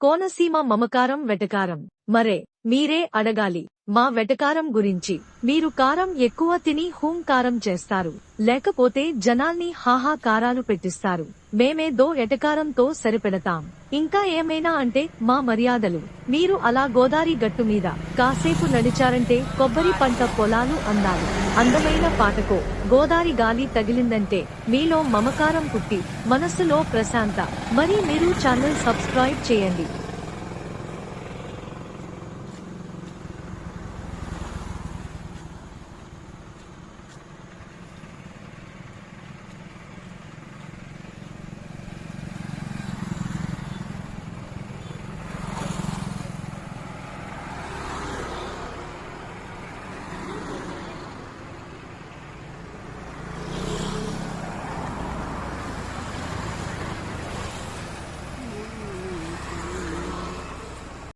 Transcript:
కోనసీమ మమకారం వెటకారం. మరే మీరే అడగాలి. మా వెటకారం గురించి. మీరు కారం ఎక్కువ తిని హూంకారం చేస్తారు. లేకపోతే జనాల్ని హాహాకారాలు పెట్టిస్తారు. మేమే దో ఎటకారంతో సరిపెడతాం. ఇంకా ఏమైనా అంటే మా మర్యాదలు. మీరు అలా గోదారి గట్టు మీద కాసేపు నడిచారంటే కొబ్బరి పంట పొలాలు అందాలి. అందమైన పాటకో. గోదారి గాలి తగిలిందంటే మీలో మమకారం పుట్టి మనస్సులో ప్రశాంత. మరి మీరు ఛానల్ సబ్స్క్రైబ్ చేయండి.